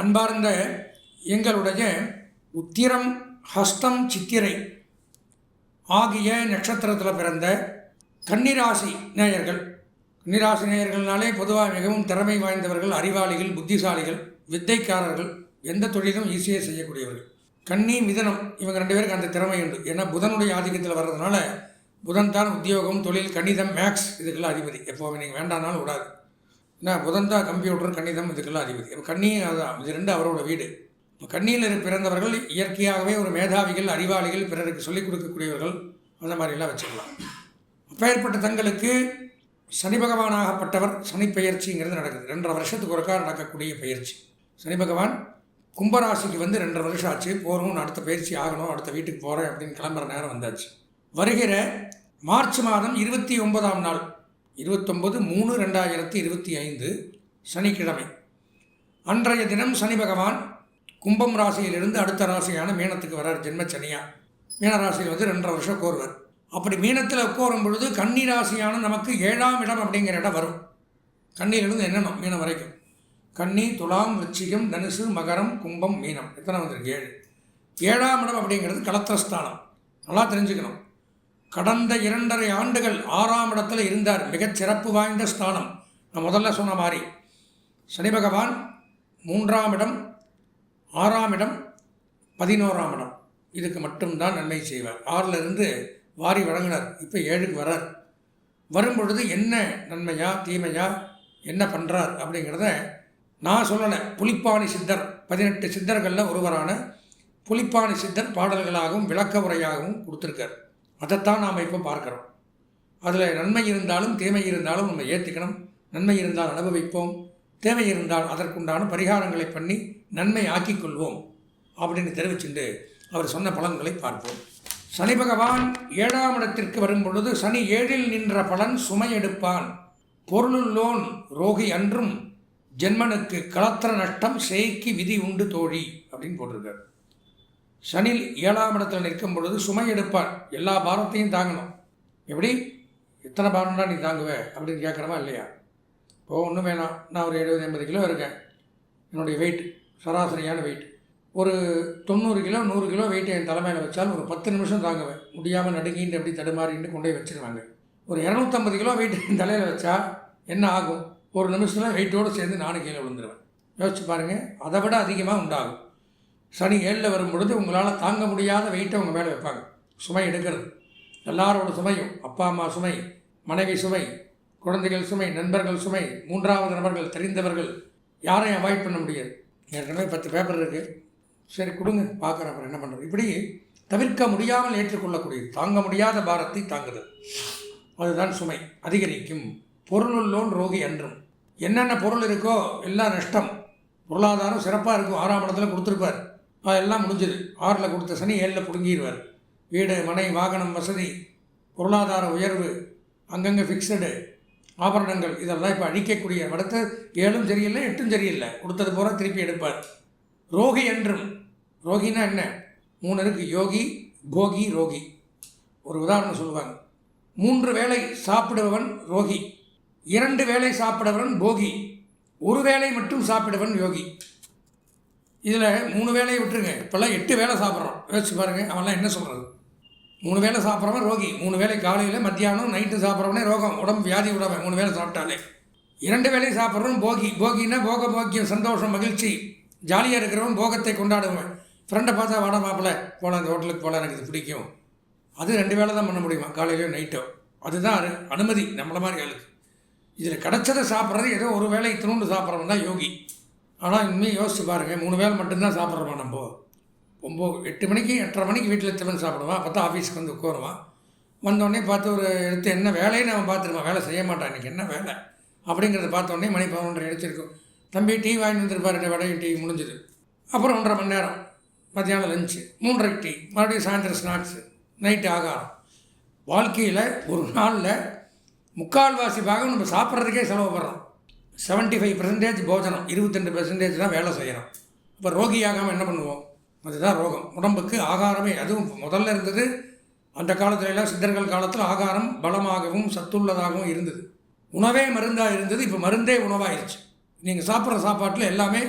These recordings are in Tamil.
அன்பார்ந்த எங்களுடைய உத்திரம் ஹஸ்தம் சித்திரை ஆகிய நட்சத்திரத்தில் பிறந்த கன்னிராசி நேயர்கள். கன்னிராசி நேயர்கள்னாலே பொதுவாக மிகவும் திறமை வாய்ந்தவர்கள் அறிவாளிகள் புத்திசாலிகள் வித்தைக்காரர்கள் எந்த தொழிலும் ஈஸியாக செய்யக்கூடியவர்கள். கன்னி மிதனம் இவங்க ரெண்டு பேருக்கு அந்த திறமை உண்டு. ஏன்னா புதனுடைய ஆதிக்கத்தில் வர்றதுனால புதன் தான் உத்தியோகம் தொழில் கணிதம் மேக்ஸ் இதுக்கெல்லாம் அதிபதி. எப்போவுமே நீங்கள் வேண்டானாலும் விடாது ஏன்னா புதன் தான் கம்ப்யூட்டர் கணிதம் இதுக்கெல்லாம் அதிபதி. கண்ணி அதுதான் இது ரெண்டு அவரோட வீடு. இப்போ கண்ணியில் பிறந்தவர்கள் இயற்கையாகவே ஒரு மேதாவிகள் அறிவாளிகள் பிறருக்கு சொல்லிக் கொடுக்கக்கூடியவர்கள் அந்த மாதிரிலாம் வச்சுக்கலாம். அப்பேற்பட்ட தங்களுக்கு சனி பகவானாகப்பட்டவர் சனி பயிற்சிங்கிறது நடக்குது. ரெண்டரை வருஷத்துக்கு ஒருக்கா நடக்கக்கூடிய பயிற்சி சனி பகவான் கும்பராசிக்கு வந்து ரெண்டரை வருஷம் ஆச்சு. போகணும் அடுத்த பயிற்சி ஆகணும் அடுத்த வீட்டுக்கு போகிறேன் அப்படின்னு கிளம்புற நேரம் வந்தாச்சு. வருகிற மார்ச் மாதம் இருபத்தி ஒன்பதாம் நாள். இருபத்தொம்பது மூணு ரெண்டாயிரத்தி இருபத்தி ஐந்து சனிக்கிழமை. அன்றைய தினம் சனி பகவான் கும்பம் ராசியிலிருந்து அடுத்த ராசியான மீனத்துக்கு வரார் ஜென்ம சனியா. மீன ராசியில் வந்து ரெண்டரை வருஷம் கோருவார் அப்படி மீனத்தில் உட்காரும் பொழுது கன்னி ராசியான நமக்கு ஏழாம் இடம் அப்படிங்கிற இடம் வரும். கண்ணியிலிருந்து என்னென்ன மீனம் வரைக்கும்? கன்னி துலாம் விருச்சிகம் தனுசு மகரம் கும்பம் மீனம். எத்தனை வந்திருக்கு? ஏழு. ஏழாம் இடம் அப்படிங்கிறது கலத்திரஸ்தானம். நல்லா தெரிஞ்சுக்கணும். கடந்த இரண்டரை ஆண்டுகள் ஆறாம் இடத்துல இருந்தார். மிகச் சிறப்பு வாய்ந்த ஸ்தானம். நான் முதல்ல சொன்ன மாதிரி சனி பகவான் மூன்றாம் இடம் ஆறாம் இடம் பதினோராம் இடம். இதுக்கு மட்டும்தான் நன்மை செய்வார். ஆறிலிருந்து வாரி வழங்கினார். இப்போ ஏழுக்கு வரார் வரும்பொழுது என்ன நன்மையா தீமையா என்ன பண்ணுறார் அப்படிங்கிறத நான் சொல்லலை. புலிப்பாணி சித்தர் பதினெட்டு சித்தர்களில் ஒருவரான புலிப்பாணி சித்தர் பாடல்களாகவும் விளக்க உரையாகவும் கொடுத்துருக்கார். அதைத்தான் நாம் இப்போ பார்க்குறோம். அதில் நன்மை இருந்தாலும் தீமை இருந்தாலும் நம்ம ஏற்றுக்கணும் நன்மை இருந்தால் அனுபவிப்போம். தேவை இருந்தால் அதற்குண்டான பரிகாரங்களை பண்ணி நன்மை ஆக்கிக் கொள்வோம் அப்படின்னு தெரிவிச்சுட்டு அவர் சொன்ன பலன்களை பார்ப்போம். சனி பகவான் ஏழாம் இடத்திற்கு வரும் பொழுது சனி ஏழில் நின்ற பலன் சுமை எடுப்பான். பொருளுள்ளோன் ரோகி அன்றும் ஜென்மனுக்கு கலத்திர நஷ்டம் செய்கி விதி உண்டு தோழி அப்படின்னு போட்டிருக்கார். சனி ஏழாம் இடத்துல நிற்கும் பொழுது சுமை எடுப்பார் எல்லா பாரத்தையும் தாங்கணும். எப்படி? எத்தனை பாரம்னா நீ தாங்குவ? அப்படின்னு கேட்குறமா இல்லையா? இப்போ ஒன்றும் வேணாம். நான் ஒரு எழுபது எண்பது கிலோ இருக்கேன். என்னுடைய வெயிட் சராசரியான வெயிட் ஒரு தொண்ணூறு கிலோ நூறு கிலோ வெயிட் என் தலைமையில் வச்சாலும் ஒரு பத்து நிமிஷம் தாங்குவேன். முடியாமல் நடுங்கிட்டு அப்படி தடுமாறிட்டு கொண்டு போய் வச்சிருவாங்க. ஒரு இரநூத்தம்பது கிலோ வெயிட் என் தலையில் வச்சா என்ன ஆகும்? ஒரு நிமிஷத்தில் வெயிட்டோடு சேர்ந்து நானும் கீழே விழுந்துருவேன். யோசிச்சு பாருங்கள் அதை விட அதிகமாக உண்டாகும். சனி ஏழில் வரும் பொழுது உங்களால் தாங்க முடியாத வெயிட்டை உங்கள் மேலே வைப்பாங்க. சுமை எடுக்கிறது. எல்லாரோட சுமையும் அப்பா அம்மா சுமை மனைவி சுமை குழந்தைகள் சுமை நண்பர்கள் சுமை மூன்றாவது நபர்கள் தெரிந்தவர்கள் யாரையும் அவாய்ட் பண்ண முடியாது. ஏற்கனவே பத்து பேப்பர் இருக்குது சரி கொடுங்க. பார்க்குறேன் அப்புறம் என்ன பண்ணுறது இப்படி தவிர்க்க முடியாமல் ஏற்றுக்கொள்ளக்கூடியது. தாங்க முடியாத பாரத்தை தாங்குது அதுதான் சுமை. அதிகரிக்கும். பொருளுள்ளோன் ரோகி அன்றும். என்னென்ன பொருள் இருக்கோ எல்லாம் நஷ்டம். பொருளாதாரம் சிறப்பாக இருக்கும். ஆறாம் இடத்துல கொடுத்துருப்பார். அதெல்லாம் முடிஞ்சது. ஆறில் கொடுத்த சனி ஏழில் பிடுங்கிடுவார் வீடு மனை வாகனம் வசதி பொருளாதார உயர்வு அங்கங்கே ஃபிக்ஸடு ஆபரணங்கள் இதெல்லாம் இப்போ அழிக்கக்கூடிய அடுத்த ஏழும் சரியில்லை எட்டும் சரியில்லை. கொடுத்தது போல திருப்பி எடுப்பார். ரோகி என்றும் ரோகினா என்ன? மூணு இருக்குது யோகி போகி ரோகி. ஒரு உதாரணம் சொல்லுவாங்க. மூன்று வேளை சாப்பிடுபவன் ரோகி. இரண்டு வேளை சாப்பிடுபவன் போகி. ஒரு வேளை மட்டும் சாப்பிடுவன் யோகி. இதில் மூணு வேலையை விட்டுருங்க. இப்போல்லாம் எட்டு வேளை சாப்பிட்றோம். யோசிச்சு பாருங்கள் அவன்லாம் என்ன சொல்கிறது மூணு வேளை சாப்பிட்றவன் ரோகி மூணு வேளை காலையில் மத்தியானம் நைட்டு சாப்பிட்றவனே ரோகம் உடம்பு வியாதி விடாமல் மூணு வேளை சாப்பிட்டாலே. இரண்டு வேளை சாப்பிட்றவன் போகி போகின்னா போக போக்கியம் சந்தோஷம் மகிழ்ச்சி. ஜாலியாக இருக்கிறவன் போகத்தை கொண்டாடுவேன். ஃப்ரெண்டை பார்த்தா வாட மாப்பிள்ள போகலாம் அந்த ஹோட்டலுக்கு போகலாம் எனக்கு இது பிடிக்கும். அது ரெண்டு வேளை தான் பண்ண முடியுமா காலையிலையோ நைட்டோ அதுதான் அனுமதி நம்மளை மாதிரி ஆளுக்கு. இதில் கிடச்சதை சாப்பிட்றது ஏதோ ஒரு வேலை திருண்டு சாப்பிட்றவன் தான் யோகி. ஆனால் இனிமேல் யோசிச்சு பாருங்கள் மூணு வேளை மட்டும்தான் சாப்பிட்றோமா நம்ம? ஒம்பது எட்டு மணிக்கு எட்டரை மணிக்கு வீட்டில் டிஃபன் சாப்பிடுவான்? அப்போ தான் ஆஃபீஸ்க்கு வந்து உட்காருவான். வந்தோடனே பார்த்து ஒரு எடுத்து என்ன வேலைன்னு அவன் பார்த்துருவான் வேலை செய்ய மாட்டான். இன்றைக்கி என்ன வேலை? அப்படிங்கிறத பார்த்தோடனே மணி பதினொன்றரை எடுத்திருக்கோம் தம்பி டீ வாங்கி வந்திருப்பாரு. வடையும் டீ முடிஞ்சுது. அப்புறம் ஒன்றரை மணி நேரம். மத்தியானம் லஞ்சு மூன்றரைக்கு டீ. மறுபடியும் சாயந்தரம் ஸ்நாக்ஸு நைட்டு ஆகாரம் வாழ்க்கையில் ஒரு நாளில் முக்கால்வாசி பாகம் நம்ம சாப்பிட்றதுக்கே செலவு பண்ணுறோம் செவன்ட்டி ஃபைவ் பர்சன்டேஜ் போஜனம் இருபத்தெண்டு பர்சன்டேஜ் தான் வேலை செய்கிறோம் இப்போ ரோகியாகாமல் என்ன பண்ணுவோம்? அதுதான் ரோகம். உடம்புக்கு ஆகாரமே அதுவும் முதல்ல இருந்தது அந்த காலத்துல எல்லாம் சித்தர்கள் காலத்தில் ஆகாரம் பலமாகவும் சத்துள்ளதாகவும் இருந்தது. உணவே மருந்தாக இருந்தது இப்போ மருந்தே உணவாயிருச்சு. நீங்கள் சாப்பிட்ற சாப்பாட்டில் எல்லாமே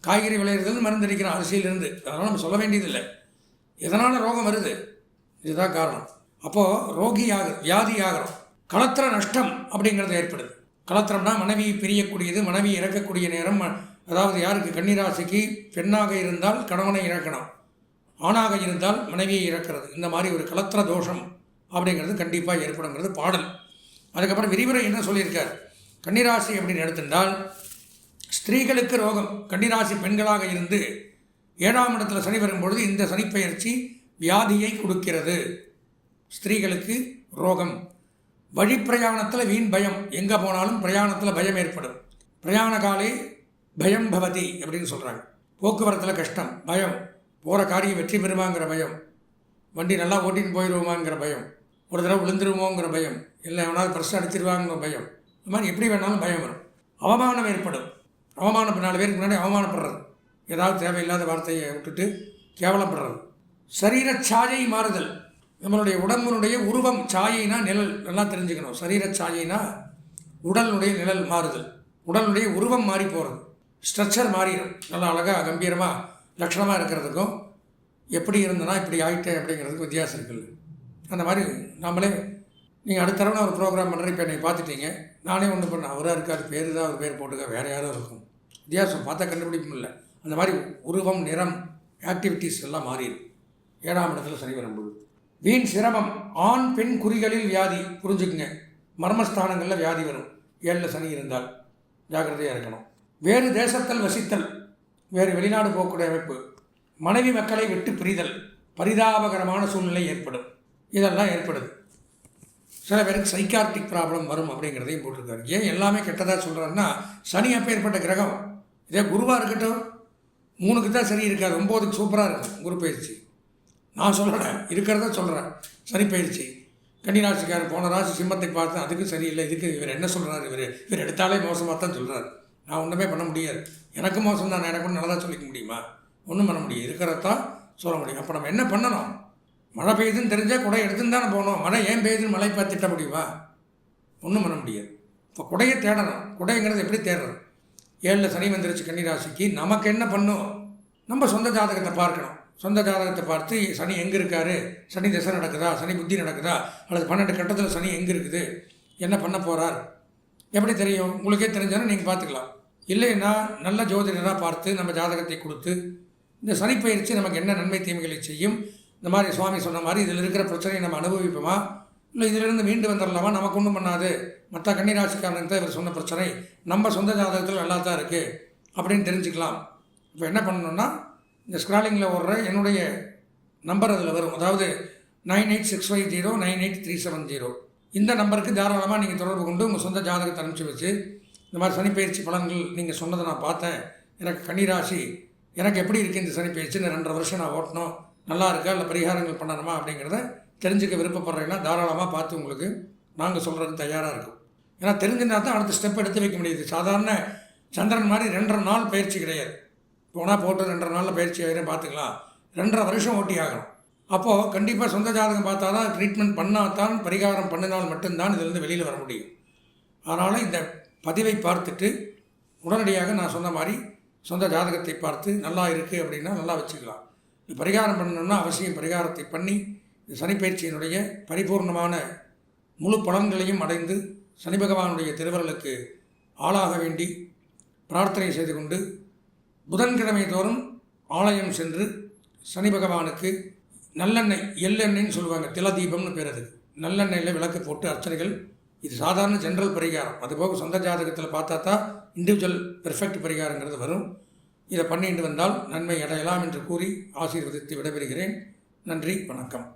காய்கறி விளையிறது மருந்து அடிக்கிறோம் அரிசியிலிருந்து அதனால் நம்ம சொல்ல வேண்டியதில்லை. எதனால் ரோகம் வருது? இதுதான் காரணம். அப்போது ரோகி ஆகுது வியாதி ஆகிறோம். களத்திர நஷ்டம் அப்படிங்கிறது ஏற்படுது. கலத்திரம்னா மனைவி பிரியக்கூடியது மனைவி இறக்கக்கூடிய நேரம். அதாவது யாருக்கு? கன்னிராசிக்கு பெண்ணாக இருந்தால் கணவனை இறக்கணும். ஆணாக இருந்தால் மனைவியை இறக்கிறது. இந்த மாதிரி ஒரு கலத்திர தோஷம் அப்படிங்கிறது கண்டிப்பாக ஏற்படுங்கிறது பாடல். அதுக்கப்புறம் விரிவுரை என்ன சொல்லியிருக்கார்? கன்னிராசி அப்படின்னு எடுத்திருந்தால் ஸ்திரீகளுக்கு ரோகம். கன்னிராசி பெண்களாக இருந்து ஏழாம் இடத்துல சனி வரும்பொழுது இந்த சனிப்பெயர்ச்சி வியாதியை கொடுக்கிறது. ஸ்திரீகளுக்கு ரோகம். வழி பிரயாணத்தில் வீண் பயம். எங்கே போனாலும் பிரயாணத்தில் பயம் ஏற்படும். பிரயாண காலே பயம் பவதி அப்படின்னு சொல்கிறாங்க போக்குவரத்தில் கஷ்டம் பயம். போகிற காரியம் வெற்றி பெறுமாங்கிற பயம். வண்டி நல்லா ஓட்டின்னு போயிடுவோமாங்கிற பயம். ஒரு தடவை விழுந்துருவோங்கிற பயம். இல்லை எவனாவது பிரச்சனை அடிச்சிருவாங்கிற பயம். இந்த மாதிரி எப்படி வேணாலும் பயம் வரும். அவமானம் ஏற்படும். அவமானம் நாலு பேருக்கு முன்னாடி அவமானப்படுறது. ஏதாவது தேவையில்லாத வார்த்தையை விட்டுட்டு கேவலப்படுறது. சரீர சாயை மாறுதல். நம்மளுடைய உடம்பினுடைய உருவம் சாயினா நிழல். நல்லா தெரிஞ்சுக்கணும். சரீர சாயினா உடலுடைய நிழல் மாறுதல். உடலுடைய உருவம் மாறி போகிறது ஸ்ட்ரக்சர் மாறிடும். நல்லா அழகாக கம்பீரமாக லட்சணமாக இருக்கிறதுக்கும் எப்படி இருந்தனா இப்படி ஆகிட்டேன் அப்படிங்கிறதுக்கு வித்தியாசம் இருக்குல்ல அந்த மாதிரி நாமளே நீங்கள் அடுத்த தடவை ஒரு ப்ரோக்ராம் பண்ணுறேன் இப்போ என்னை பார்த்துட்டீங்க. நானே ஒன்று பண்ணேன் அவராக இருக்காது பேர் தான் ஒரு பேர் போட்டுக்க வேறு யாரும் இருக்கும். வித்தியாசம். பார்த்தா கண்டுபிடிக்க முடியல. அந்த மாதிரி உருவம் நிறம் ஆக்டிவிட்டீஸ் எல்லாம் மாறிடும். ஏழாம் இடத்துல சனி வரும்போது வீண் சிரமம் ஆண் பெண் குறிகளில் வியாதி புரிஞ்சுக்குங்க. மர்மஸ்தானங்களில் வியாதி வரும். ஏழில் சனி இருந்தால் ஜாக்கிரதையாக இருக்கணும். வேறு தேசத்தில் வசித்தல் வேறு வெளிநாடு போகக்கூடிய அமைப்பு. மனைவி மக்களை விட்டு பிரிதல் பரிதாபகரமான சூழ்நிலை ஏற்படும். இதெல்லாம் ஏற்படுது. சில பேருக்கு சைக்கார்டிக் ப்ராப்ளம் வரும் அப்படிங்கிறதையும் போட்டிருக்காரு. ஏன் எல்லாமே கெட்டதாக சொல்கிறாருன்னா சனி அப்பேற்பட்ட கிரகம். இதே குருவாக இருக்கட்டும் மூணுக்கு தான் சரி இருக்காது. ஒம்போதுக்கு சூப்பராக இருக்கும். குரு பயிற்சி. நான் சொல்லலை இருக்கிறத சொல்கிறேன் சனி பயிற்சி கன்னிராசிக்காரர் போன ராசி சிம்மத்தை பார்த்து அதுக்கு சரியில்லை இதுக்கு இவர் என்ன சொல்கிறார் இவர்? இவர் எடுத்தாலே மோசமாக தான் சொல்கிறார் நான் ஒன்றுமே பண்ண முடியாது. எனக்கு மோசம் தான் எனக்கு நல்லதாக சொல்லிக்க முடியுமா? ஒன்றும் பண்ண முடியும் இருக்கிறதான் சொல்ல முடியும். அப்போ நம்ம என்ன பண்ணணும்? மழை பெய்யுதுன்னு தெரிஞ்சால் குடை எடுத்துன்னு தானே போகணும். மழை ஏன் பெய்யுதுன்னு மழை பார்த்து திட்ட முடியுமா? ஒன்றும் பண்ண முடியாது. இப்போ குடையை தேடணும். குடைங்கிறது எப்படி தேடுறது? ஏழில் சனி வந்துருச்சு கன்னிராசிக்கு. நமக்கு என்ன பண்ணும்? நம்ம சொந்த ஜாதகத்தை பார்க்கணும். சொந்த ஜாதகத்தை பார்த்து சனி எங்கே இருக்கார்? சனி திசை நடக்குதா? சனி புத்தி நடக்குதா? அல்லது பன்னெண்டு கட்டத்தில் சனி எங்கே இருக்குது? என்ன பண்ண போகிறார் எப்படி தெரியும்? உங்களுக்கே தெரிஞ்சாலும் நீங்கள் பார்த்துக்கலாம். இல்லைன்னா நல்ல ஜோதிடராக பார்த்து நம்ம ஜாதகத்தை கொடுத்து இந்த சனிப்பயிற்சி நமக்கு என்ன நன்மை தீமைகளை செய்யும்? இந்த மாதிரி சுவாமி சொன்ன மாதிரி இதில் இருக்கிற பிரச்சனையை நம்ம அனுபவிப்போமா? இல்லை இதிலிருந்து மீண்டு வந்துடலாமா? நமக்கு ஒன்றும் பண்ணாது. மற்ற கன்னிராசிக்காரனுக்கு தான் இவர் சொன்ன பிரச்சனை. நம்ம சொந்த ஜாதகத்தில் நல்லா தான் இருக்குது அப்படின்னு தெரிஞ்சுக்கலாம். இப்போ என்ன பண்ணணும்னா இந்த ஸ்க்ராலிங்கில் ஓடுற என்னுடைய நம்பர் அதில் வரும். அதாவது nine eight six five zero nine eight three seven zero இந்த நம்பருக்கு தாராளமாக நீங்கள் தொடர்பு கொண்டு உங்கள் சொந்த ஜாதகத்தை அனுப்பிச்சி வச்சு இந்த மாதிரி சனிப்பயிற்சி பலன்கள் நீங்கள் சொன்னதை நான் பார்த்தேன். எனக்கு கன்னிராசி எனக்கு எப்படி இருக்குது இந்த சனிப்பயிற்சின்னு ரெண்டரை வருஷம் நான் ஓட்டணும். நல்லா இருக்கா? இல்லை பரிகாரங்கள் பண்ணணுமா? அப்படிங்கிறத தெரிஞ்சுக்க விருப்பப்படுறீங்கன்னா தாராளமாக பார்த்து உங்களுக்கு நாங்கள் சொல்கிறது தயாராக இருக்கும். ஏன்னா தெரிஞ்சுனா தான் அடுத்த ஸ்டெப் எடுத்து வைக்க முடியுது. சாதாரண சந்திரன் மாதிரி ரெண்டரை நாள் பயிற்சி கிடையாது. போனால் போட்டு ரெண்டரை நாளில் பயிற்சி ஆகிடும் பார்த்துக்கலாம். ரெண்டரை வருஷம் ஓட்டி ஆகணும். அப்போது கண்டிப்பாக சொந்த ஜாதகம் பார்த்தா தான் ட்ரீட்மெண்ட் பண்ணால் தான் பரிகாரம் பண்ணினால் மட்டும்தான் இதிலிருந்து வெளியில் வர முடியும். அதனால் இந்த பதிவை பார்த்துட்டு உடனடியாக நான் சொன்ன மாதிரி சொந்த ஜாதகத்தை பார்த்து நல்லா இருக்குது அப்படின்னா நல்லா வச்சுக்கலாம். பரிகாரம் பண்ணணும்னா அவசியம் பரிகாரத்தை பண்ணி சனிப்பயிற்சியினுடைய பரிபூர்ணமான முழு பலன்களையும் அடைந்து சனி பகவானுடைய திருவருளுக்கு ஆளாக வேண்டி பிரார்த்தனை செய்து கொண்டு புதன்கிழமை தோறும் ஆலயம் சென்று சனி பகவானுக்கு நல்லெண்ணெய் எள்ளெண்ணெய்ன்னு சொல்லுவாங்க. திலதீபம்னு பேர் அது. நல்லெண்ணெயில் விளக்கு போட்டு அர்ச்சனைகள். இது சாதாரண ஜென்ரல் பரிகாரம். அதுபோக சொந்த ஜாதகத்தில் பார்த்தா தான் இண்டிவிஜுவல் பெர்ஃபெக்ட் பரிகாரங்கிறது வரும். இதை பண்ணிட்டு வந்தால் நன்மை அடையலாம் என்று கூறி ஆசீர்வதித்து விடைபெறுகிறேன். நன்றி வணக்கம்.